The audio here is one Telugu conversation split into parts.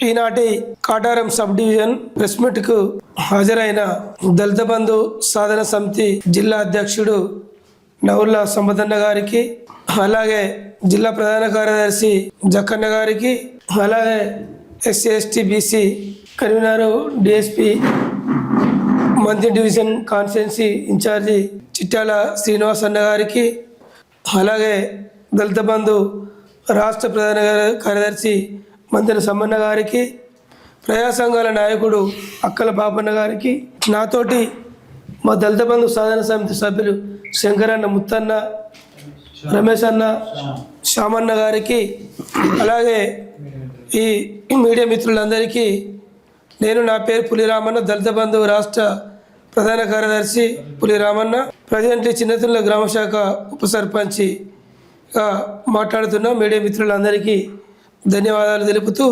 ఈనాటి కాటారం సబ్ డివిజన్ ప్రెస్ మీట్కు హాజరైన దళిత బంధు సాధన సమితి జిల్లా అధ్యక్షుడు నవుల్లా సంపదన్న గారికి అలాగే జిల్లా ప్రధాన కార్యదర్శి జక్కన్న గారికి అలాగే SC ST BC convener DSP మంత్రి division constituency in-charge Chittala Srinivas అన్న గారికి అలాగే దళిత బంధు రాష్ట్ర ప్రధాన కార్యదర్శి మంత్రి సమ్మన్న గారికి ప్రజా సంఘాల నాయకుడు అక్కల పాపన్న గారికి నాతోటి మా దళిత బంధు సాధన సమితి సభ్యులు శంకరన్న ముత్తన్న రమేష్ అన్న శ్యామన్న గారికి అలాగే ఈ మీడియా మిత్రులందరికీ నేను నా పేరు పులిరామన్న దళిత బంధువు రాష్ట్ర ప్రధాన కార్యదర్శి పులిరామన్న ప్రజెంట్లీ చిన్నతుల గ్రామ శాఖ ఉప సర్పంచిగా మాట్లాడుతున్న మీడియా మిత్రులందరికీ ధన్యవాదాలు తెలుపుతూ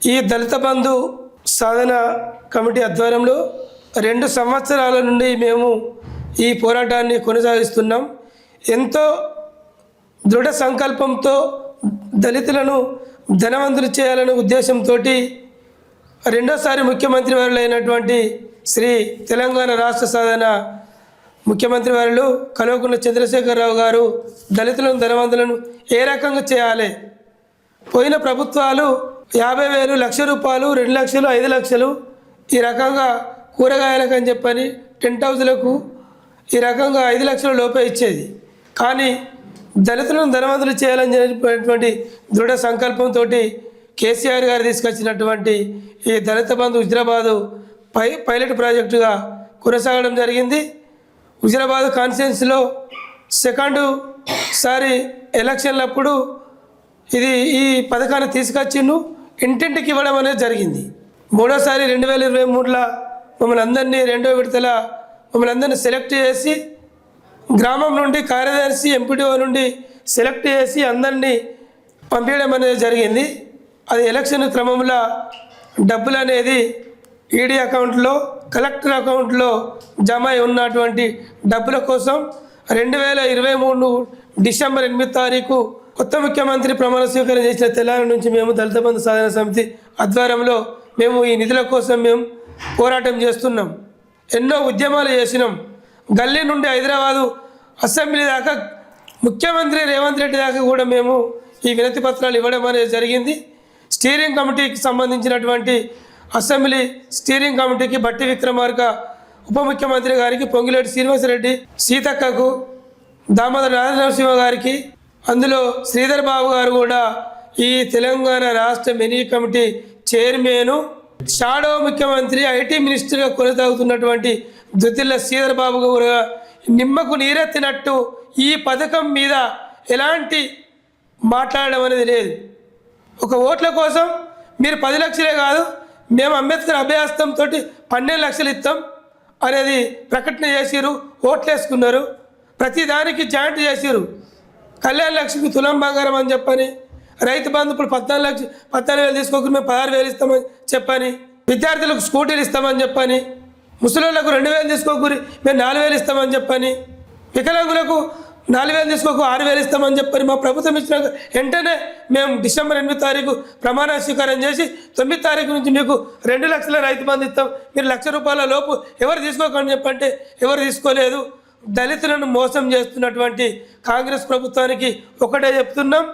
ఈ దళిత బంధు సాధన కమిటీ ఆధ్వర్యంలో రెండు సంవత్సరాల నుండి మేము ఈ పోరాటాన్ని కొనసాగిస్తున్నాం. ఎంతో దృఢ సంకల్పంతో దళితులను ధనవంతులు చేయాలనే ఉద్దేశంతో రెండోసారి ముఖ్యమంత్రి వారులైనటువంటి అయినటువంటి శ్రీ తెలంగాణ రాష్ట్ర సాధన ముఖ్యమంత్రి వారు కల్వకుంట్ల చంద్రశేఖరరావు గారు దళితులను ధనవంతులను ఏ రకంగా చేయాలి? పోయిన ప్రభుత్వాలు యాభై వేలు లక్ష రూపాయలు రెండు లక్షలు ఐదు లక్షలు ఈ రకంగా కూరగాయలకు అని చెప్పని టెంట్ హౌస్లకు ఈ రకంగా ఐదు లక్షల లోపే ఇచ్చేది. కానీ దళితులను ధనవంతులు చేయాలని చెప్పినటువంటి దృఢ సంకల్పంతో కేసీఆర్ గారు తీసుకొచ్చినటువంటి ఈ దళిత బంధు హుజరాబాదు పై పైలట్ ప్రాజెక్టుగా కొనసాగడం జరిగింది. హుజరాబాద్ కాన్ఫరెన్స్లో సెకండ్ సారి ఎలక్షన్లప్పుడు ఇది ఈ పథకాన్ని తీసుకొచ్చిండు. ఇంటింటికి ఇవ్వడం అనేది జరిగింది. మూడోసారి రెండు వేల ఇరవై మూడులో మమ్మల్ని అందరినీ రెండో విడతల మమ్మల్ని అందరినీ సెలెక్ట్ చేసి గ్రామం నుండి కార్యదర్శి ఎంపీడీఓ నుండి సెలెక్ట్ చేసి అందరినీ పంపించడం అనేది జరిగింది. అది ఎలక్షన్ క్రమంలో డబ్బులు అనేది ఈడీ అకౌంట్లో కలెక్టర్ అకౌంట్లో జమ అయి ఉన్నటువంటి డబ్బుల కోసం రెండు వేల ఇరవై మూడు డిసెంబర్ ఎనిమిది తారీఖు కొత్త ముఖ్యమంత్రి ప్రమాణ స్వీకారం చేసిన తెలంగాణ నుంచి మేము దళిత బంధు సాధన సమితి ఆధ్వర్యంలో మేము ఈ నిధుల కోసం మేము పోరాటం చేస్తున్నాం. ఎన్నో ఉద్యమాలు చేసినాం. గల్లీ నుండి హైదరాబాదు అసెంబ్లీ దాకా ముఖ్యమంత్రి రేవంత్ రెడ్డి దాకా కూడా మేము ఈ వినతి పత్రాలు ఇవ్వడం అనేది జరిగింది. స్టీరింగ్ కమిటీకి సంబంధించినటువంటి అసెంబ్లీ స్టీరింగ్ కమిటీకి బట్టి విక్రమార్క ఉప ముఖ్యమంత్రి గారికి పొంగిలేటి శ్రీనివాసరెడ్డి సీతక్కకు దామోదర రాజనరసింహ గారికి అందులో శ్రీధర్ బాబు గారు కూడా ఈ తెలంగాణ రాష్ట్ర మెనీ కమిటీ చైర్మన్ షాడో ముఖ్యమంత్రి ఐటీ మినిస్టర్గా కొనసాగుతున్నటువంటి దుతిల్ల శ్రీధర్ బాబు గారు నిమ్మకు నీరెత్తినట్టు ఈ పథకం మీద ఎలాంటి మాట్లాడడం అనేది లేదు. ఒక ఓట్ల కోసం మీరు పది లక్షలే కాదు మేము అంబేద్కర్ అభయాస్తంతో పన్నెండు లక్షలు ఇస్తాం అనేది ప్రకటన చేసిరు ఓట్లు వేసుకున్నారు జాయింట్ చేసిరు కళ్యాణ లక్ష్మికి తులం బంగారం అని చెప్పని రైతు బంధు ఇప్పుడు పద్నాలుగు లక్ష పద్నాలుగు వేలు తీసుకోకుండా మేము పదహారు వేలు ఇస్తామని చెప్పని విద్యార్థులకు స్కూటీలు ఇస్తామని చెప్పని ముసలిళ్ళకు రెండు వేలు తీసుకోకూరి మేము నాలుగు వేలు ఇస్తామని చెప్పని వికలాంగులకు నాలుగు వేలు తీసుకోకు ఆరు వేలు ఇస్తామని చెప్పని మా ప్రభుత్వం ఇచ్చిన వెంటనే మేము డిసెంబర్ ఎనిమిది తారీఖు ప్రమాణ స్వీకారం చేసి తొమ్మిది తారీఖు నుంచి మీకు రెండు లక్షల రైతు బంధు ఇస్తాం. మీరు లక్ష రూపాయల లోపు ఎవరు తీసుకోకండి చెప్పంటే ఎవరు తీసుకోలేదు. దళితులను మోసం చేస్తున్నటువంటి కాంగ్రెస్ ప్రభుత్వానికి ఒకటే చెప్తున్నాం.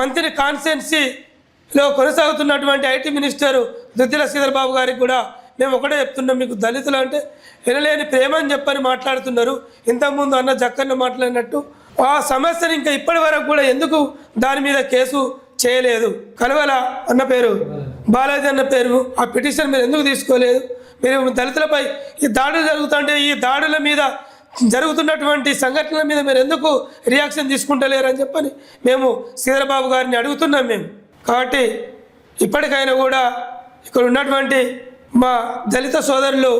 మంత్రి కాన్స్టెన్సీలో కొనసాగుతున్నటువంటి ఐటీ మినిస్టర్ దుద్దిల శ్రీధర్ బాబు గారికి కూడా మేము ఒకటే చెప్తున్నాం. మీకు దళితులు అంటే వినలేని ప్రేమ అని చెప్పని మాట్లాడుతున్నారు. ఇంతకుముందు అన్న జక్కన్న మాట్లాడినట్టు ఆ సమస్యను ఇంకా ఇప్పటి వరకు కూడా ఎందుకు దాని మీద కేసు చేయలేదు? కలవల అన్న పేరు బాలాజీ అన్న పేరు ఆ పిటిషన్ మీరు ఎందుకు తీసుకోలేదు? మీరు దళితులపై ఈ దాడులు జరుగుతుంటే ఈ దాడుల మీద జరుగుతున్నటువంటి సంఘటనల మీద మీరు ఎందుకు రియాక్షన్ తీసుకుంటలేరు అని చెప్పని మేము శ్రీధరబాబు గారిని అడుగుతున్నాం మేము. కాబట్టి ఇప్పటికైనా కూడా ఇక్కడ ఉన్నటువంటి మా దళిత సోదరులు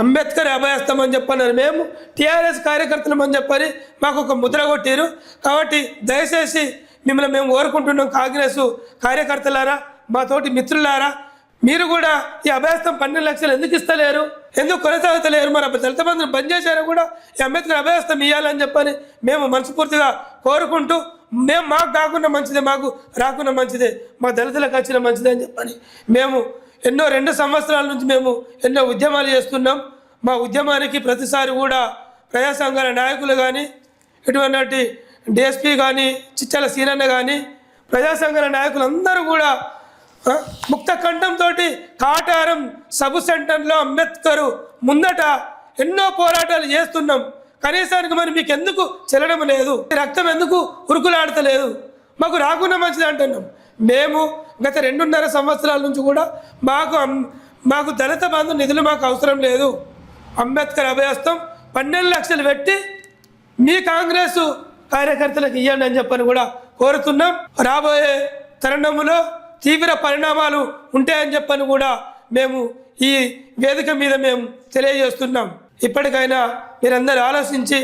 అంబేద్కర్ అభయస్తామని చెప్పన్నారు. మేము టీఆర్ఎస్ కార్యకర్తలమని చెప్పని మాకు ఒక ముద్ర కొట్టారు. కాబట్టి దయచేసి మిమ్మల్ని మేము కోరుకుంటున్నాం కాంగ్రెస్ కార్యకర్తలారా మా తోటి మిత్రులారా. మీరు కూడా ఈ అభయస్థం పన్నెండు లక్షలు ఎందుకు ఇస్తలేరు? ఎందుకు కొనసాగుతలేరు మరి? అప్పుడు దళిత బంద్ చేశారు కూడా. ఈ అంబేద్కర్ అభయస్థం ఇవ్వాలని చెప్పని మేము మనస్ఫూర్తిగా కోరుకుంటూ మేము మాకు కాకుండా మంచిదే మాకు రాకుండా మంచిదే మా దళితులకు వచ్చిన మంచిదే అని చెప్పని మేము ఎన్నో రెండు సంవత్సరాల నుంచి మేము ఎన్నో ఉద్యమాలు చేస్తున్నాం. మా ఉద్యమానికి ప్రతిసారి కూడా ప్రజా సంఘాల నాయకులు కానీ ఇటువంటి డిఎస్పీ కానీ చిచ్చల సీనన్న కానీ ప్రజా సంఘాల నాయకులు అందరూ కూడా ముక్త కంఠంతో కాటారం సబ్ సెంటర్లో అంబేద్కర్ ముందట ఎన్నో పోరాటాలు చేస్తున్నాం. కనీసానికి మరి మీకు ఎందుకు చెల్లడం లేదు? రక్తం ఎందుకు ఉరుకులాడతలేదు? మాకు రాకుండా మంచిది అంటున్నాం. మేము గత రెండున్నర సంవత్సరాల నుంచి కూడా మాకు మాకు దళిత బంధు నిధులు మాకు అవసరం లేదు. అంబేద్కర్ అభయస్తం పన్నెండు లక్షలు పెట్టి మీ కాంగ్రెస్ కార్యకర్తలకు ఇవ్వండి అని చెప్పని కూడా కోరుతున్నాం. రాబోయే తరుణంలో తీవ్ర పరిణామాలు ఉంటాయని చెప్పని కూడా మేము ఈ వేదిక మీద మేము తెలియజేస్తున్నాం. ఇప్పటికైనా మీరందరూ ఆలోచించి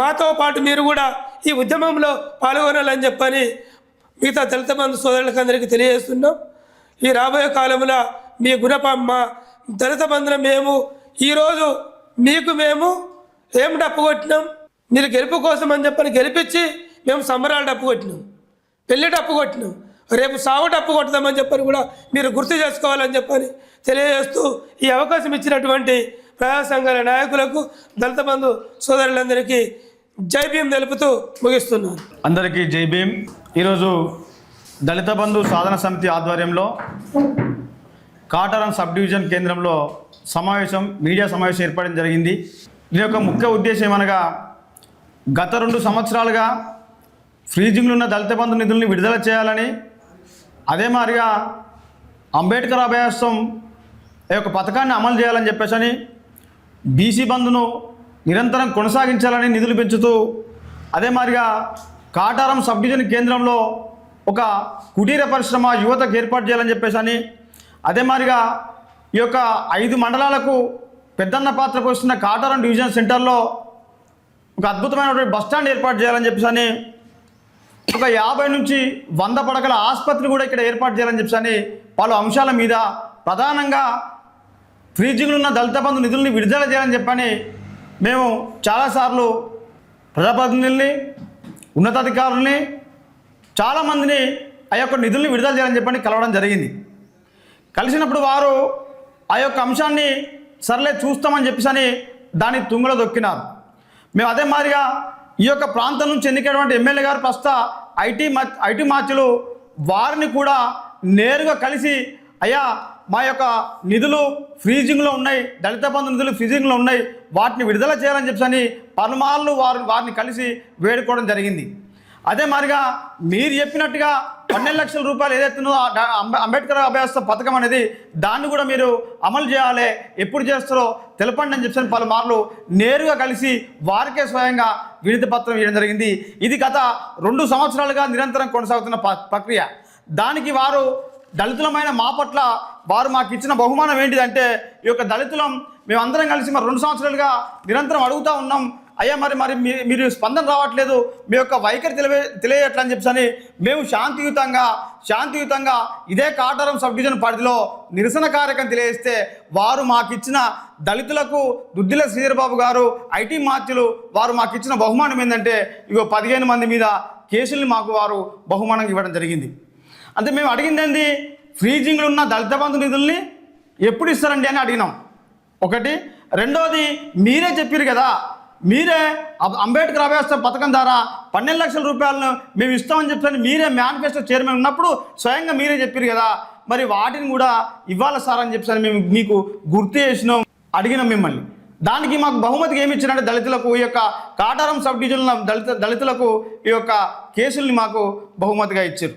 మాతో పాటు మీరు కూడా ఈ ఉద్యమంలో పాల్గొనాలని చెప్పని మిగతా దళిత బంధు సోదరులకు అందరికీ తెలియజేస్తున్నాం. ఈ రాబోయే కాలంలో మీ గుణపమ్మ దళిత బంధున మేము ఈరోజు మీకు మేము ఏం డప్పు కొట్టినాం? మీరు గెలుపు కోసం అని చెప్పని గెలిపించి మేము సంబరాలు డప్పు కొట్టినాం. పెళ్ళి డప్పు కొట్టినాం. రేపు సాగు డప్పు కొడతామని చెప్పని కూడా మీరు గుర్తు చేసుకోవాలని చెప్పని తెలియజేస్తూ ఈ అవకాశం ఇచ్చినటువంటి ప్రజా సంఘాల నాయకులకు దళిత బంధు సోదరులందరికీ జై భీం తెలుపుతూ ముగిస్తున్నాను. అందరికీ జై భీమ్. ఈరోజు దళిత బంధు సాధన సమితి ఆధ్వర్యంలో కాటారం సబ్ డివిజన్ కేంద్రంలో సమావేశం మీడియా సమావేశం ఏర్పడడం జరిగింది. దీని యొక్క ముఖ్య ఉద్దేశం ఏమనగా గత రెండు సంవత్సరాలుగా ఫ్రీజింగ్లో ఉన్న దళిత బంధు నిధుల్ని విడుదల చేయాలని అదే మాదిరిగా అంబేద్కర్ అభయాసం ఈ యొక్క పథకాన్ని అమలు చేయాలని చెప్పేసి బీసీ బంధును నిరంతరం కొనసాగించాలని నిధులు పెంచుతూ అదే మాదిరిగా కాటారం సబ్ డివిజన్ కేంద్రంలో ఒక కుటీర పరిశ్రమ యువతకు ఏర్పాటు చేయాలని చెప్పేసి అని అదే మాదిరిగా ఈ యొక్క ఐదు మండలాలకు పెద్దన్న పాత్ర పోస్తున్న కాటారం డివిజన్ సెంటర్లో ఒక అద్భుతమైనటువంటి బస్ స్టాండ్ ఏర్పాటు చేయాలని చెప్పేసి అని ఒక యాభై నుంచి వంద పడకల ఆసుపత్రి కూడా ఇక్కడ ఏర్పాటు చేయాలని చెప్పేసి అని పలు అంశాల మీద ప్రధానంగా ఫ్రీజింగ్లో ఉన్న దళిత బంధు నిధుల్ని విడుదల చేయాలని చెప్పని మేము చాలాసార్లు ప్రజాప్రతినిధుల్ని ఉన్నతాధికారుల్ని చాలామందిని ఆ యొక్క నిధుల్ని విడుదల చేయాలని చెప్పని కలవడం జరిగింది. కలిసినప్పుడు వారు ఆ యొక్క అంశాన్ని సర్లే చూస్తామని చెప్పేసి అని దాన్ని తుంగలో దొక్కినారు. మేము అదే మాదిరిగా ఈ యొక్క ప్రాంతం నుంచి ఎన్నికైనటువంటి ఎమ్మెల్యే గారు ప్రస్తుత ఐటీ మా ఐటీ మార్చులు వారిని కూడా నేరుగా కలిసి అయ్యా మా యొక్క నిధులు ఫ్రీజింగ్లో ఉన్నాయి దళిత బంధు నిధులు ఫ్రీజింగ్లో ఉన్నాయి వాటిని విడుదల చేయాలని చెప్పని పలుమార్లు వారు వారిని కలిసి వేడుకోవడం జరిగింది. అదే మాదిరిగా మీరు చెప్పినట్టుగా పన్నెండు లక్షల రూపాయలు ఏదైతే ఉందో అంబేద్కర్ అభ్యాస పథకం అనేది దాన్ని కూడా మీరు అమలు చేయాలి ఎప్పుడు చేస్తారో తెలపండి అని చెప్పిన పలుమార్లు నేరుగా కలిసి వారికే స్వయంగా విడుదల పత్రం ఇవ్వడం జరిగింది. ఇది గత రెండు సంవత్సరాలుగా నిరంతరం కొనసాగుతున్న ప- ప్రక్రియ. దానికి వారు దళితులమైన మా పట్ల వారు మాకు ఇచ్చిన బహుమానం ఏంటిదంటే ఈ యొక్క దళితులం మేమందరం కలిసి మరి రెండు సంవత్సరాలుగా నిరంతరం అడుగుతా ఉన్నాం. అయ్యా మరి మరి మీ- మీరు స్పందన రావట్లేదు. మీ యొక్క వైఖరి తెలియ తెలియట్లని చెప్పని మేము శాంతియుతంగా శాంతియుతంగా ఇదే కాటారం సబ్ డివిజన్ పరిధిలో నిరసన కార్యక్రమం తెలియజేస్తే వారు మాకు ఇచ్చిన దళితులకు దుద్దిల శ్రీధరబాబు గారు ఐటీ మార్చులు వారు మాకు ఇచ్చిన బహుమానం ఏంటంటే ఇగో పదిహేను మంది మీద కేసుల్ని మాకు వారు బహుమానం ఇవ్వడం జరిగింది. అంటే మేము అడిగింది ఏంది? ఫ్రీజింగ్లో ఉన్న దళిత బంధు నిధుల్ని ఎప్పుడు ఇస్తారండి అని అడిగినాం. ఒకటి. రెండోది మీరే చెప్పారు కదా మీరే అబ్- అంబేద్కర్ అభ్యాసం పథకం ద్వారా పన్నెండు లక్షల రూపాయలను మేము ఇస్తామని చెప్పని మీరే మేనిఫెస్టో చైర్మన్ ఉన్నప్పుడు స్వయంగా మీరే చెప్పారు కదా. మరి వాటిని కూడా ఇవ్వాలి సార్ అని చెప్పి మేము మీకు గుర్తు చేసినాం అడిగినాం మిమ్మల్ని. దానికి మాకు బహుమతికి ఏమి ఇచ్చారంటే దళితులకు ఈ యొక్క కాటారం సబ్ డివిజన్ల దళిత దళితులకు ఈ యొక్క కేసుల్ని మాకు బహుమతిగా ఇచ్చారు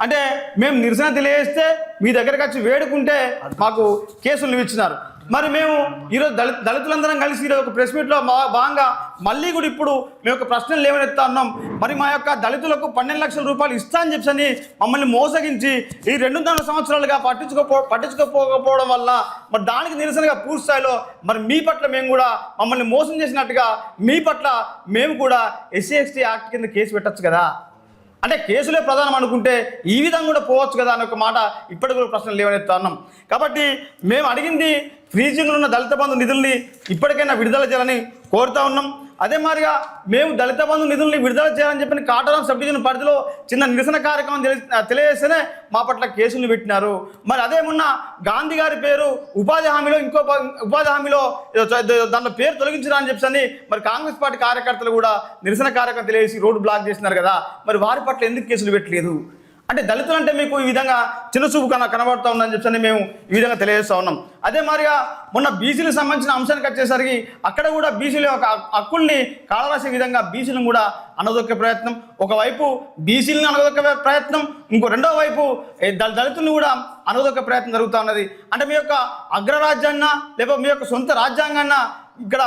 అంటే మేము నిరసన తెలియజేస్తే మీ దగ్గరకు వచ్చి వేడుకుంటే మాకు కేసులు ఇచ్చినారు. మరి మేము ఈరోజు దళిత దళితులందరం కలిసి ఈరోజు ఒక ప్రెస్ మీట్లో మా భాగంగా మళ్ళీ కూడా ఇప్పుడు మేము ఒక ప్రశ్నలు లేవనెత్తా ఉన్నాం. మరి మా యొక్క దళితులకు పన్నెండు లక్షల రూపాయలు ఇస్తా అని చెప్పని మమ్మల్ని మోసగించి ఈ రెండున్నర సంవత్సరాలుగా పట్టించుకోపో పట్టించుకోకపోవడం వల్ల మరి దానికి నిరసనగా పూర్తి స్థాయిలో మరి మీ పట్ల మేము కూడా మమ్మల్ని మోసం చేసినట్టుగా మీ పట్ల మేము కూడా ఎస్సీ ఎస్టీ యాక్ట్ కింద కేసు పెట్టచ్చు కదా. అంటే కేసులే ప్రధానం అనుకుంటే ఈ విధంగా కూడా పోవచ్చు కదా అనే ఒక మాట ఇప్పటికి కూడా ప్రశ్నలు లేవనెత్తా ఉన్నాం కాబట్టి మేము అడిగింది ఫ్రీజింగ్లో ఉన్న దళిత బంధు నిధుల్ని ఇప్పటికైనా విడుదల చేయాలని కోరుతా ఉన్నాం. అదే మాదిరిగా మేము దళిత బంధు నిధుల్ని విడుదల చేయాలని చెప్పిన కాటారం సబ్ డివిజన్ పరిధిలో చిన్న నిరసన కార్యక్రమం తెలి- తెలియజేస్తేనే మా పట్ల కేసులు పెట్టినారు. మరి అదే మొన్న గాంధీ గారి పేరు ఉపాధి హామీలో ఇంకో ఉపాధి హామీలో దాని దాంట్లో పేరు తొలగించరా అని చెప్పని మరి కాంగ్రెస్ పార్టీ కార్యకర్తలు కూడా నిరసన కార్యక్రమం తెలియజేసి రోడ్డు బ్లాక్ చేస్తున్నారు కదా. మరి వారి పట్ల ఎందుకు కేసులు పెట్టలేదు? అంటే దళితులు అంటే మీకు ఈ విధంగా చిన్నచూపు కన కనబడుతూ ఉందని చెప్పని మేము ఈ విధంగా తెలియజేస్తూ ఉన్నాం. అదే మాదిరిగా మొన్న బీసీలకు సంబంధించిన అంశానికి వచ్చేసరికి అక్కడ కూడా బీసీల యొక్క హక్కుల్ని కాలరాసే విధంగా బీసీలను కూడా అనదొక్కే ప్రయత్నం. ఒకవైపు బీసీలను అనదొక్కే ప్రయత్నం ఇంకో రెండో వైపు దళ- దళితులను కూడా అనదొక్కే ప్రయత్నం జరుగుతూ ఉన్నది. అంటే మీ యొక్క అగ్రరాజ్యాన్న లేకపోతే మీ యొక్క సొంత రాజ్యాంగాన్న ఇక్కడ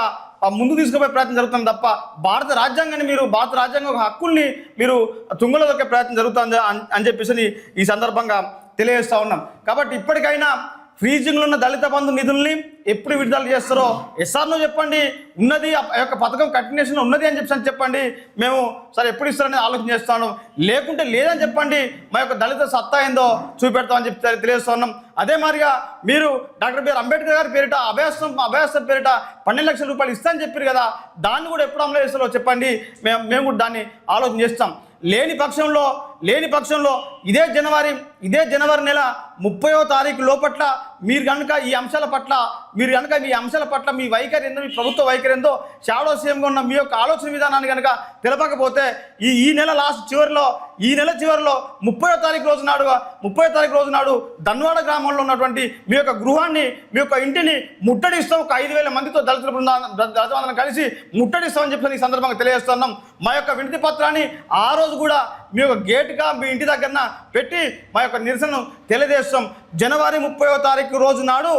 ముందు తీసుకుపోయే ప్రయత్నం జరుగుతుంది తప్ప భారత రాజ్యాంగాన్ని మీరు భారత రాజ్యాంగ హక్కుల్ని మీరు తుంగలో దొక్కే ప్రయత్నం జరుగుతుంది అని అని చెప్పేసి ఈ సందర్భంగా తెలియజేస్తూ ఉన్నాం. కాబట్టి ఇప్పటికైనా ఫ్రీజింగ్లో ఉన్న దళిత బంధు నిధుల్ని ఎప్పుడు విడుదల చేస్తారో ఎస్ఆర్ను చెప్పండి ఉన్నది ఆ యొక్క పథకం కంటిన్యూషన్ ఉన్నది అని చెప్పి చెప్పండి మేము సరే ఎప్పుడు ఇస్తారని ఆలోచన చేస్తాను. లేకుంటే లేదని చెప్పండి మా యొక్క దళిత సత్తా ఏందో చూపెడతామని చెప్పి తెలియజేస్తున్నాం అదే మాదిరిగా మీరు డాక్టర్ బిఆర్ అంబేద్కర్ గారి పేరిట అభయాస్తం అభయాస్తం పేరిట పన్నెండు లక్షల రూపాయలు ఇస్తామని చెప్పారు కదా దాన్ని కూడా ఎప్పుడు అమలు చేస్తారో చెప్పండి మేము మేము కూడా దాన్ని ఆలోచన చేస్తాం. లేని పక్షంలో లేని పక్షంలో ఇదే జనవరి ఇదే జనవరి నెల ముప్పయో తారీఖు లోపట్ల మీరు కనుక ఈ అంశాల పట్ల మీరు కనుక మీ అంశాల పట్ల మీ వైఖరి ఏందో మీ ప్రభుత్వ వైఖరి ఏందో షాడో సీఎంగా ఉన్న మీ యొక్క ఆలోచన విధానాన్ని కనుక తెలపకపోతే ఈ ఈ నెల లాస్ట్ చివరిలో ఈ నెల చివరిలో ముప్పయో తారీఖు రోజు నాడు ముప్పై తారీఖు రోజు నాడు దన్వాడ గ్రామంలో ఉన్నటువంటి మీ యొక్క గృహాన్ని మీ యొక్క ఇంటిని ముట్టడిస్తాం ఒక ఐదు వేల మందితో దళిత బృందాన్ని దళిత కలిసి ముట్టడిస్తామని చెప్పి ఈ సందర్భంగా తెలియజేస్తున్నాం మా యొక్క వినతి పత్రాన్ని ఆ రోజు కూడా మీ యొక్క గేట్ గేటుగా మీ ఇంటి దగ్గర పెట్టి మా యొక్క నిరసనను తెలియజేస్తాం. జనవరి ముప్పైవ తారీఖు రోజు నాడు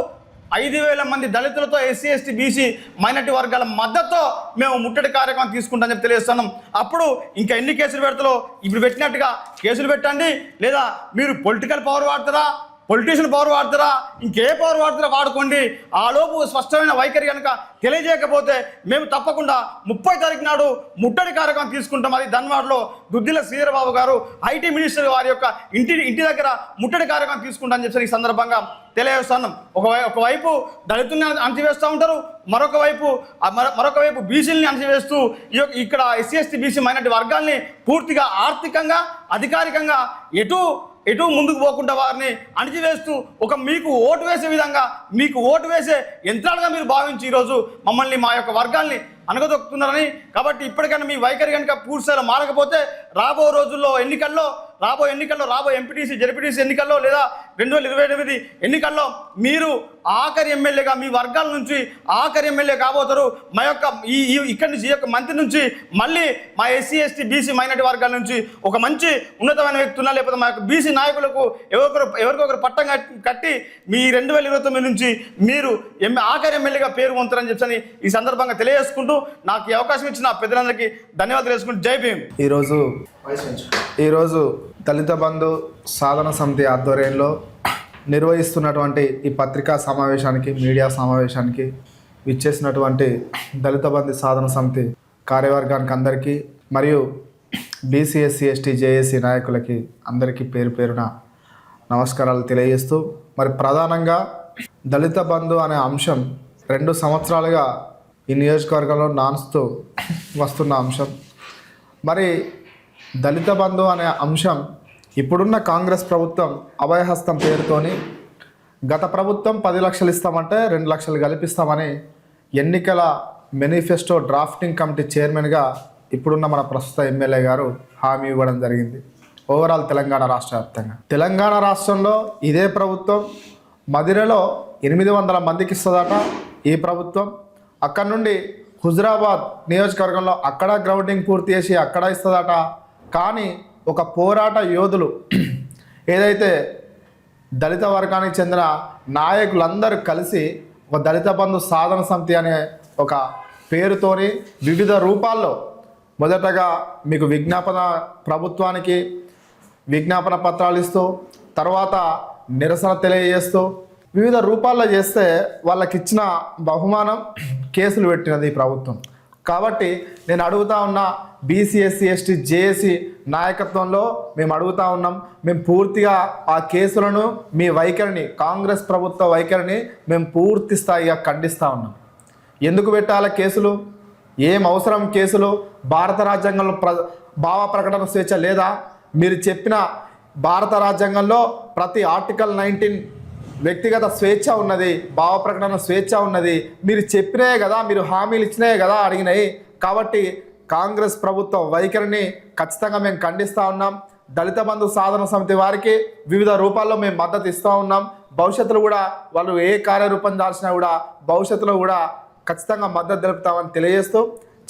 ఐదు వేల మంది దళితులతో ఎస్సీ ఎస్టీ బీసీ మైనార్టీ వర్గాల మద్దతుతో మేము ముట్టడి కార్యక్రమం తీసుకుంటామని చెప్పి తెలియజేస్తున్నాం. అప్పుడు ఇంకా ఎన్ని కేసులు పెడతారో ఇప్పుడు పెట్టినట్టుగా కేసులు పెట్టండి. లేదా మీరు పొలిటికల్ పవర్ వాడతారా? పొలిటీషియన్ పవర్ వాడతారా? ఇంకే పవర్ వాడతారా? వాడుకోండి. ఆ లోపు స్పష్టమైన వైఖరి కనుక తెలియజేయకపోతే మేము తప్పకుండా ముప్పై తారీఖు నాడు ముట్టడి కార్యక్రమం తీసుకుంటాం. అది ధన్వాడలో దుద్దిల శ్రీధరబాబు గారు ఐటీ మినిస్టర్ వారి యొక్క ఇంటి ఇంటి దగ్గర ముట్టడి కార్యక్రమం తీసుకుంటామని చెప్పి ఈ సందర్భంగా తెలియజేస్తున్నాం ఒక ఒకవైపు దళితుల్ని అణచివేస్తూ ఉంటారు. మరొక వైపు మరొక వైపు బీసీలని అణచివేస్తూ ఈ యొక్క- ఇక్కడ ఎస్సీ ఎస్టీ బీసీ మైనార్టీ వర్గాల్ని పూర్తిగా ఆర్థికంగా అధికారికంగా ఎటు ఎటు ముందుకు పోకుండా వారిని అణిచివేస్తూ ఒక మీకు ఓటు వేసే విధంగా మీకు ఓటు వేసే యంత్రాలుగా మీరు భావించి ఈరోజు మమ్మల్ని మా యొక్క వర్గాల్ని అనగదొక్కుతున్నారని కాబట్టి ఇప్పటికైనా మీ వైఖరి కనుక పూర్తిస్థాయిలో మారకపోతే రాబో రోజుల్లో ఎన్నికల్లో రాబో ఎన్నికల్లో రాబో ఎంపీటీసీ జెడ్పీటీసీ ఎన్నికల్లో లేదా రెండు వేల ఇరవై ఎనిమిది ఎన్నికల్లో మీరు ఆఖరి ఎమ్మెల్యేగా మీ వర్గాల నుంచి ఆఖరి ఎమ్మెల్యే కాబోతారు. మా యొక్క ఈ ఇక్కడి నుంచి ఈ యొక్క మంత్రి నుంచి మళ్ళీ మా ఎస్సీ ఎస్టీ బీసీ మైనార్టీ వర్గాల నుంచి ఒక మంచి ఉన్నతమైన వ్యక్తున్నా లేకపోతే మా యొక్క బీసీ నాయకులకు ఎవరికొకరు ఎవరికొకరు పట్టం కట్టి- మీ రెండు వేల ఇరవై తొమ్మిది నుంచి మీరు ఎమ్మె ఆఖరి ఎమ్మెల్యేగా పేరు పొందుతారని చెప్పని ఈ సందర్భంగా తెలియజేసుకుంటూ నాకు ఈ అవకాశం ఇచ్చిన పెద్దలందరికీ ధన్యవాదాలు తెలుసుకుంటూ జై భీమ్. ఈరోజు ఈరోజు దళిత బంధు సాధన సమితి ఆధ్వర్యంలో నిర్వహిస్తున్నటువంటి ఈ పత్రికా సమావేశానికి మీడియా సమావేశానికి విచ్చేసినటువంటి దళిత బంధు సాధన సమితి కార్యవర్గానికి అందరికీ మరియు బీసీఎస్సీ ఎస్టీ జేఏసీ నాయకులకి అందరికీ పేరు పేరున నమస్కారాలు తెలియజేస్తూ మరి ప్రధానంగా దళిత బంధు అనే అంశం రెండు సంవత్సరాలుగా ఈ నియోజకవర్గంలో నాన్స్తూ వస్తున్న అంశం. మరి దళిత బంధు అనే అంశం ఇప్పుడున్న కాంగ్రెస్ ప్రభుత్వం అభయహస్తం పేరుతోని గత ప్రభుత్వం పది లక్షలు ఇస్తామంటే రెండు లక్షలు కల్పిస్తామని ఎన్నికల మేనిఫెస్టో డ్రాఫ్టింగ్ కమిటీ చైర్మన్గా ఇప్పుడున్న మన ప్రస్తుత ఎమ్మెల్యే గారు హామీ ఇవ్వడం జరిగింది. ఓవరాల్ తెలంగాణ రాష్ట్ర వ్యాప్తంగా. తెలంగాణ రాష్ట్రంలో ఇదే ప్రభుత్వం మదిరలో ఎనిమిది వందల మందికి ఇస్తుందట. ఈ ప్రభుత్వం అక్కడ నుండి హుజరాబాద్ నియోజకవర్గంలో అక్కడ గ్రౌండింగ్ పూర్తి చేసి అక్కడ ఇస్తుందట. కానీ ఒక పోరాట యోధులు ఏదైతే దళిత వర్గానికి చెందిన నాయకులందరూ కలిసి ఒక దళిత బంధు సాధన సమితి అనే ఒక పేరుతోని వివిధ రూపాల్లో మొదటగా మీకు విజ్ఞాపన ప్రభుత్వానికి విజ్ఞాపన పత్రాలు ఇస్తూ తర్వాత నిరసన తెలియజేస్తూ వివిధ రూపాల్లో చేస్తే వాళ్ళకి ఇచ్చిన బహుమానం కేసులు పెట్టినది ఈ ప్రభుత్వం. కాబట్టి నేను అడుగుతా ఉన్న బీసీఎస్సీ ఎస్టీ జేఏసీ నాయకత్వంలో మేము అడుగుతా ఉన్నాం. మేము పూర్తిగా ఆ కేసులను మీ వైఖరిని కాంగ్రెస్ ప్రభుత్వ వైఖరిని మేము పూర్తి స్థాయిగా ఖండిస్తూ ఉన్నాం. ఎందుకు పెట్టాల కేసులు? ఏం అవసరం కేసులు? భారత రాజ్యాంగంలో ప్ర భావ ప్రకటన స్వేచ్ఛ లేదా? మీరు చెప్పిన భారత రాజ్యాంగంలో ప్రతి ఆర్టికల్ నైన్టీన్ వ్యక్తిగత స్వేచ్ఛ ఉన్నది భావ ప్రకటన స్వేచ్ఛ ఉన్నది. మీరు చెప్పినాయే కదా మీరు హామీలు ఇచ్చినాయే కదా అడిగినాయి. కాబట్టి కాంగ్రెస్ ప్రభుత్వ వైఖరిని ఖచ్చితంగా మేము ఖండిస్తూ ఉన్నాం. దళిత బంధు సాధన సమితి వారికి వివిధ రూపాల్లో మేము మద్దతు ఇస్తూ ఉన్నాం. భవిష్యత్తులో కూడా వాళ్ళు ఏ కార్యరూపం దాల్చినా కూడా భవిష్యత్తులో కూడా ఖచ్చితంగా మద్దతు తెలుపుతామని తెలియజేస్తూ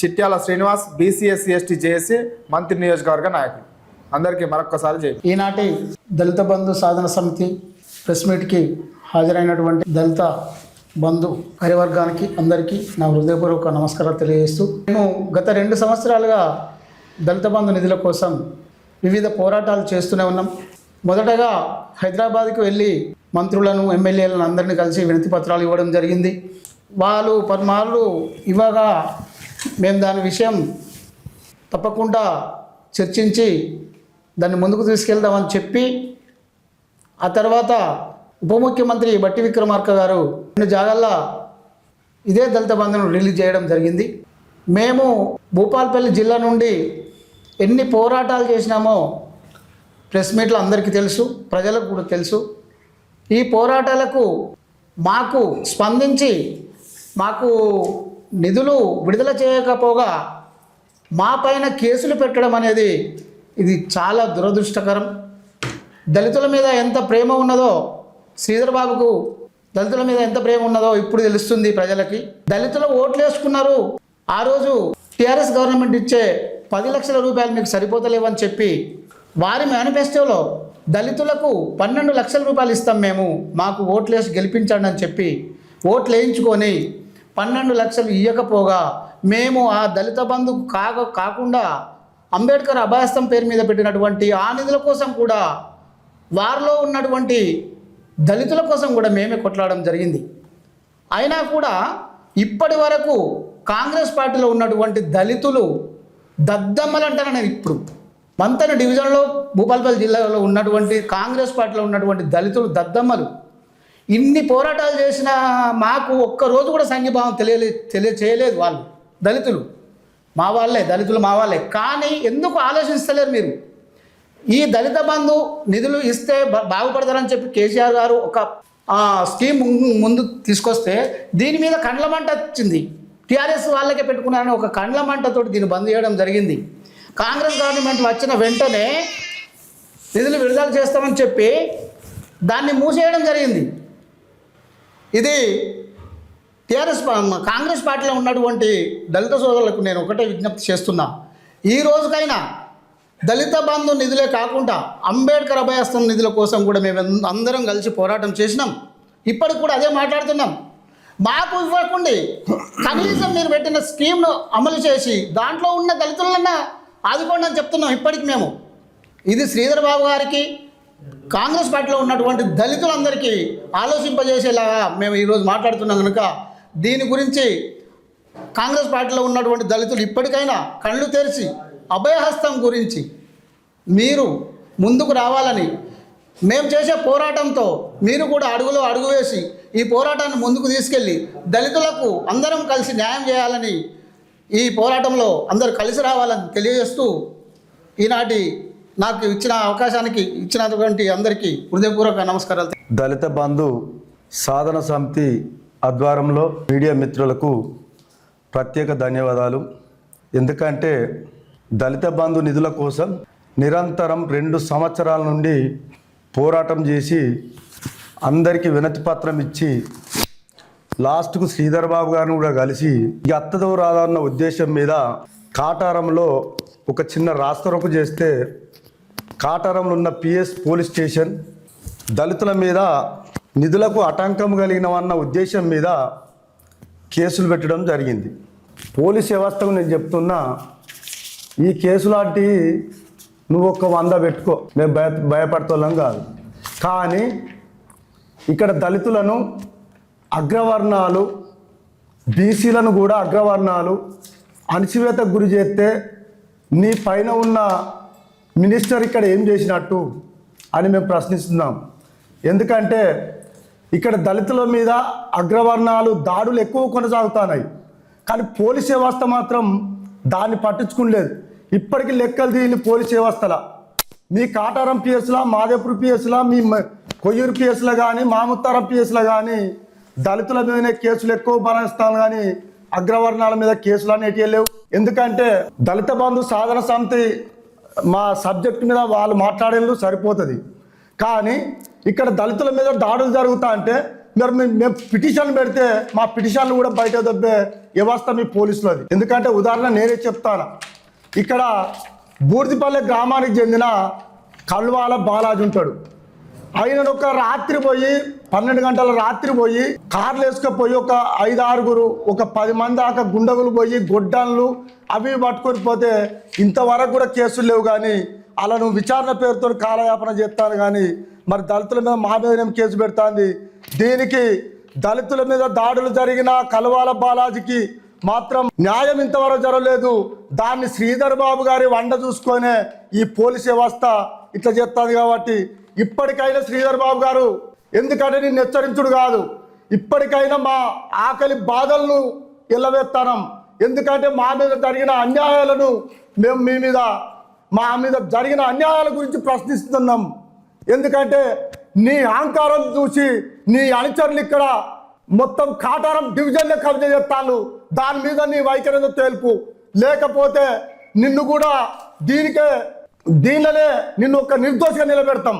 Chityala Srinivas BC SC ST JAC మంత్రి నియోజకవర్గ నాయకులు. అందరికీ మరొకసారి చేయండి ఈనాటి దళిత బంధు సాధన సమితి ప్రెస్ మీట్కి హాజరైనటువంటి దళిత బంధు కార్యవర్గానికి అందరికీ నా హృదయపూర్వక నమస్కారాలు తెలియజేస్తూ మేము గత రెండు సంవత్సరాలుగా దళిత బంధు నిధుల కోసం వివిధ పోరాటాలు చేస్తూనే ఉన్నాం. మొదటగా హైదరాబాద్కి వెళ్ళి మంత్రులను ఎమ్మెల్యేలను అందరినీ కలిసి వినతి పత్రాలు ఇవ్వడం జరిగింది. వాళ్ళు పలుమార్లు ఇవ్వగా మేము దాని విషయం తప్పకుండా చర్చించి దాన్ని ముందుకు తీసుకెళ్దామని చెప్పి ఆ తర్వాత ఉప ముఖ్యమంత్రి బట్టి విక్రమార్క గారు రెండు జాగాల్లో ఇదే దళిత బంధును రిలీజ్ చేయడం జరిగింది. మేము భూపాల్పల్లి జిల్లా నుండి ఎన్ని పోరాటాలు చేసినామో ప్రెస్ మీట్లో అందరికీ తెలుసు ప్రజలకు కూడా తెలుసు. ఈ పోరాటాలకు మాకు స్పందించి మాకు నిధులు విడుదల చేయకపోగా మా పైన కేసులు పెట్టడం అనేది ఇది చాలా దురదృష్టకరం. దళితుల మీద ఎంత ప్రేమ ఉన్నదో శ్రీధర్ బాబుకు దళితుల మీద ఎంత ప్రేమ ఉన్నదో ఇప్పుడు తెలుస్తుంది ప్రజలకి. దళితులు ఓట్లు వేసుకున్నారు ఆ రోజు టీఆర్ఎస్ గవర్నమెంట్ ఇచ్చే పది లక్షల రూపాయలు మీకు సరిపోతలేవని చెప్పి వారి మేనిఫెస్టోలో దళితులకు పన్నెండు లక్షల రూపాయలు ఇస్తాం మేము మాకు ఓట్లు వేసి గెలిపించండి అని చెప్పి ఓట్లు వేయించుకొని పన్నెండు లక్షలు ఇవ్వకపోగా మేము ఆ దళిత బంధు కాక కాకుండా అంబేద్కర్ అభాస్తం పేరు మీద పెట్టినటువంటి ఆ నిధుల కోసం కూడా వారిలో ఉన్నటువంటి దళితుల కోసం కూడా మేమే కొట్లాడడం జరిగింది. అయినా కూడా ఇప్పటి వరకు కాంగ్రెస్ పార్టీలో ఉన్నటువంటి దళితులు దద్దమ్మలు అంటాను నేను ఇప్పుడు. మంతన డివిజన్లో భూపాలపల్లి జిల్లాలో ఉన్నటువంటి కాంగ్రెస్ పార్టీలో ఉన్నటువంటి దళితులు దద్దమ్మలు. ఇన్ని పోరాటాలు చేసిన మాకు ఒక్కరోజు కూడా సంఘీభావం తెలియలే తెలియ చేయలేదు వాళ్ళు దళితులు. మా వాళ్ళే దళితులు మా వాళ్ళే. కానీ ఎందుకు ఆలోచిస్తలేరు మీరు? ఈ దళిత బంధు నిధులు ఇస్తే బా- బాగుపడతారని చెప్పి కేసీఆర్ గారు ఒక స్కీమ్ ముందు- తీసుకొస్తే దీని మీద కండ్ల మంట వచ్చింది. టీఆర్ఎస్ వాళ్ళకే పెట్టుకున్నారని ఒక కండ్ల మంటతోటి దీన్ని బంద్ చేయడం జరిగింది. కాంగ్రెస్ గవర్నమెంట్ వచ్చిన వెంటనే నిధులు విడుదల చేస్తామని చెప్పి దాన్ని మూసేయడం జరిగింది. ఇది టీఆర్ఎస్ కాంగ్రెస్ పార్టీలో ఉన్నటువంటి దళిత సోదరులకు నేను ఒకటే విజ్ఞప్తి చేస్తున్నా. ఈ రోజుకైనా దళిత బంధు నిధులే కాకుండా అంబేద్కర్ అభయస్థం నిధుల కోసం కూడా మేము అందరం కలిసి పోరాటం చేసినాం. ఇప్పటికి కూడా అదే మాట్లాడుతున్నాం. మాకు ఇవ్వకండి. కనీసం మీరు పెట్టిన స్కీమ్ను అమలు చేసి దాంట్లో ఉన్న దళితులన్నా ఆదుకోండి అని చెప్తున్నాం ఇప్పటికి మేము. ఇది శ్రీధర్ బాబు గారికి కాంగ్రెస్ పార్టీలో ఉన్నటువంటి దళితులందరికీ ఆలోచింపజేసేలాగా మేము ఈరోజు మాట్లాడుతున్నాం కనుక దీని గురించి కాంగ్రెస్ పార్టీలో ఉన్నటువంటి దళితులు ఇప్పటికైనా కళ్ళు తెరిచి అభయహస్తం గురించి మీరు ముందుకు రావాలని మేము చేసే పోరాటంతో మీరు కూడా అడుగులో అడుగు వేసి ఈ పోరాటాన్ని ముందుకు తీసుకెళ్ళి దళితులకు అందరం కలిసి న్యాయం చేయాలని ఈ పోరాటంలో అందరూ కలిసి రావాలని తెలియజేస్తూ ఈనాటి నాకు ఇచ్చిన అవకాశానికి ఇచ్చినటువంటి అందరికీ హృదయపూర్వక నమస్కారాలు. దళిత బంధు సాధన సమితి ఆధ్వర్యంలో మీడియా మిత్రులకు ప్రత్యేక ధన్యవాదాలు. ఎందుకంటే దళిత బంధు నిధుల కోసం నిరంతరం రెండు సంవత్సరాల నుండి పోరాటం చేసి అందరికీ వినతి పత్రం ఇచ్చి లాస్ట్కు శ్రీధర్ బాబు గారిని కూడా కలిసి ఈ అత్తదో రాదన్న ఉద్దేశం మీద కాటారంలో ఒక చిన్న రాస్తరపు చేస్తే కాటారంలో ఉన్న పిఎస్ పోలీస్ స్టేషన్ దళితుల మీద నిధులకు ఆటంకం కలిగినవన్న ఉద్దేశం మీద కేసులు పెట్టడం జరిగింది. పోలీస్ వ్యవస్థకు నేను చెప్తున్నా ఈ కేసు లాంటి నువ్వు ఒక వంద పెట్టుకో. మేము భయ భయపడతాం కాదు. కానీ ఇక్కడ దళితులను అగ్రవర్ణాలు బీసీలను కూడా అగ్రవర్ణాలు అణచివేతకు గురి చేస్తే నీ పైన ఉన్న మినిస్టర్ ఇక్కడ ఏం చేసినట్టు అని మేము ప్రశ్నిస్తున్నాం. ఎందుకంటే ఇక్కడ దళితుల మీద అగ్రవర్ణాలు దాడులు ఎక్కువ కొనసాగుతున్నాయి. కానీ పోలీస్ వ్యవస్థ మాత్రం దాన్ని పట్టించుకునిలేదు. ఇప్పటికీ లెక్కలు దీని పోలీస్ వ్యవస్థల. మీ కాటారం పిఎస్లా మాదేపూర్ పిఎస్లా మీ కొయ్యూరు పిఎస్లో కానీ మాముత్తారం పిఎస్లో కానీ దళితుల మీదనే కేసులు ఎక్కువ బనాయిస్తాను కానీ అగ్రవర్ణాల మీద కేసులు అనేటివి లేవు ఎందుకంటే దళిత బంధు సాధన సమితి మా సబ్జెక్ట్ మీద వాళ్ళు మాట్లాడేందుకు సరిపోతుంది. కానీ ఇక్కడ దళితుల మీద దాడులు జరుగుతా అంటే మరి మేము పిటిషన్ పెడితే మా పిటిషన్లు కూడా బయట దబ్బే వ్యవస్థ మీ పోలీసులది? ఎందుకంటే ఉదాహరణ నేనే చెప్తాను. ఇక్కడ బూర్దిపల్లె గ్రామానికి చెందిన కల్వాల బాలాజీ ఉంటాడు. ఆయన ఒక రాత్రి పోయి పన్నెండు గంటల రాత్రి పోయి కార్లు వేసుకపోయి ఒక ఐదు ఆరుగురు ఒక పది మంది దాకా గుండగులు పోయి గొడ్డన్లు అవి పట్టుకొని పోతే ఇంతవరకు కూడా కేసులు లేవు కానీ అలా నువ్వు విచారణ పేరుతో కాలయాపన చేస్తాను కానీ మరి దళితుల మీద మా మీద కేసు పెడతాంది? దీనికి దళితుల మీద దాడులు జరిగిన కలవాల బాలాజీకి మాత్రం న్యాయం ఇంతవరకు జరగలేదు. దాన్ని శ్రీధర్ బాబు గారి వండ చూసుకొనే ఈ పోలీస్ వ్యవస్థ ఇట్లా చేస్తుంది కాబట్టి ఇప్పటికైనా శ్రీధర్ బాబు గారు ఎందుకంటే నేను హెచ్చరించుడు కాదు. ఇప్పటికైనా మా ఆకలి బాధలను ఎల్లవేస్తానం ఎందుకంటే మా మీద జరిగిన అన్యాయాలను మేము మీ మీద మా మీద జరిగిన అన్యాయాల గురించి ప్రశ్నిస్తున్నాం. ఎందుకంటే నీ అహంకారం చూసి నీ అనుచరులు ఇక్కడ మొత్తం కాటారం డివిజన్లో కబ్జా చేస్తాను దాని మీద నీ వైఖరితో తేల్పు. లేకపోతే నిన్ను కూడా దీనికే దీనిలోనే నిన్ను ఒక నిర్దోషిగా నిలబెడతాం.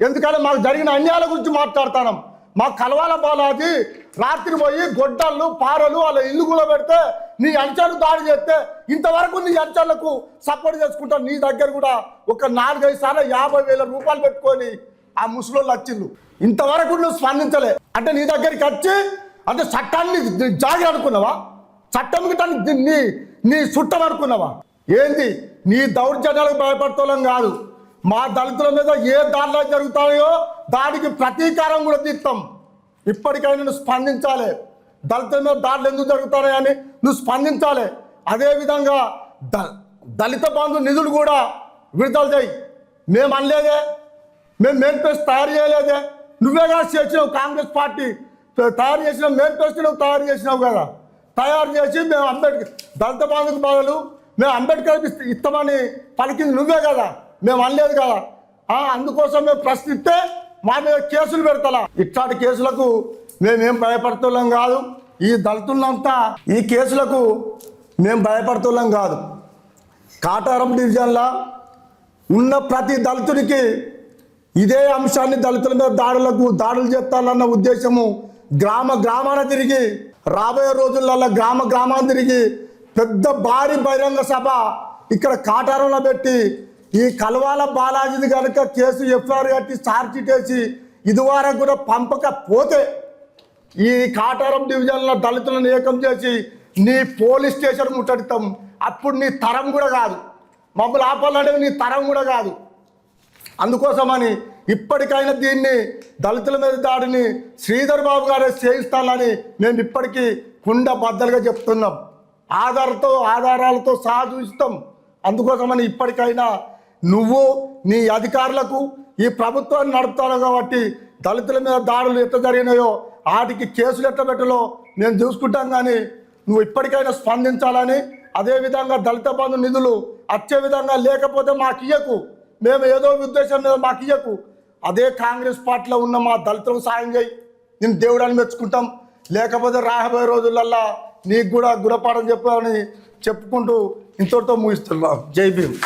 ఎందుకంటే మాకు జరిగిన అన్యాయాల గురించి మాట్లాడతాను మా కలవాల బాలాజీ రాత్రి పోయి గొడ్డళ్ళు పారలు వాళ్ళ ఇల్లు కూడా పెడితే నీ అంచాలు దాడి చేస్తే ఇంతవరకు నీ అంచాలకు సపోర్ట్ చేసుకుంటా నీ దగ్గర కూడా ఒక నాలుగైదు సార్లు యాభై వేల రూపాయలు పెట్టుకొని ఆ ముసలోళ్ళు వచ్చిండు ఇంతవరకు నువ్వు స్పందించలే. అంటే నీ దగ్గరికి వచ్చి అంటే చట్టాన్ని జాగి అనుకున్నావా చట్టం గిట్టాన్ని నీ నీ నీ చుట్టం అనుకున్నావా ఏంది? నీ దౌర్జన్యాలకు భయపడతాం కాదు. మా దళితుల మీద ఏ దాడులు జరుగుతాయో దానికి ప్రతీకారం కూడా తీస్తాం. ఇప్పటికైనా నువ్వు స్పందించాలి. దళితుల మీద దాడులు ఎందుకు జరుగుతాయని నువ్వు స్పందించాలి. అదేవిధంగా ద దళిత బంధు నిధులు కూడా విడుదల చేయి. మేము అనలేదే. మేము మేనిఫెస్టో తయారు చేయలేదే. నువ్వే కదా చేసినావు కాంగ్రెస్ పార్టీ. తయారు చేసిన మేనిఫెస్టో నువ్వు తయారు చేసినావు కదా. తయారు చేసి మేము అంబేద్కర్ దళిత బంధుకు బదులు మేము అంబేద్కర్ ఇస్తామని పలికింది నువ్వే కదా. మేము అనలేదు కదా. అందుకోసం మేము ప్రశ్నిస్తే మా మీద కేసులు పెడతా ఇట్లాంటి కేసులకు మేమేం భయపడుతున్నాం కాదు. ఈ దళితులంతా ఈ కేసులకు మేము భయపడుతున్నాం కాదు. కాటారం డివిజన్లో ఉన్న ప్రతి దళితుడికి ఇదే అంశాన్ని దళితుల మీద దాడులకు దాడులు చేస్తాలన్న ఉద్దేశము గ్రామ గ్రామాన తిరిగి రాబోయే రోజులలో గ్రామ గ్రామాన్ని తిరిగి పెద్ద భారీ బహిరంగ సభ ఇక్కడ కాటారంలో పెట్టి ఈ కలవాల బాలాజీది కనుక కేసు ఎఫ్ఐఆర్ కట్టి చార్జ్ షీట్ వేసి ఇదివరకు కూడా పంపకపోతే ఈ కాటారం డివిజన్లో దళితులను ఏకం చేసి నీ పోలీస్ స్టేషన్ ముట్టడితాం అప్పుడు నీ తరం కూడా కాదు. మమ్మల్ని ఆపాలంటే నీ తరం కూడా కాదు. అందుకోసమని ఇప్పటికైనా దీన్ని దళితుల మీద దాడిని శ్రీధర్ బాబు గారే చేయిస్తానని మేము ఇప్పటికీ కుండ బద్దలుగా చెప్తున్నాం. ఆధారతో ఆధారాలతో సహా చూస్తాం అందుకోసమని ఇప్పటికైనా నువ్వు నీ అధికారులకు ఈ ప్రభుత్వాన్ని నడుపుతాను కాబట్టి దళితుల మీద దాడులు ఎంత జరిగినాయో వాటికి కేసులు ఎట్లా పెట్టలో మేము చూసుకుంటాం కానీ నువ్వు ఇప్పటికైనా స్పందించాలని అదేవిధంగా దళిత బంధు నిధులు వచ్చే విధంగా లేకపోతే మాకు ఇయ్యకు. మేము ఏదో ఉద్దేశం మీద మాకు ఇయ్యకు. అదే కాంగ్రెస్ పార్టీలో ఉన్న మా దళితులకు సాయం చేయి. నేను దేవుడాన్ని మెచ్చుకుంటాం. లేకపోతే రాబోయే రోజులల్లా నీకు కూడా గుణపాఠం చెప్పాలని చెప్పుకుంటూ ఇంతటితో ముగిస్తున్నాం. జై భీమ్.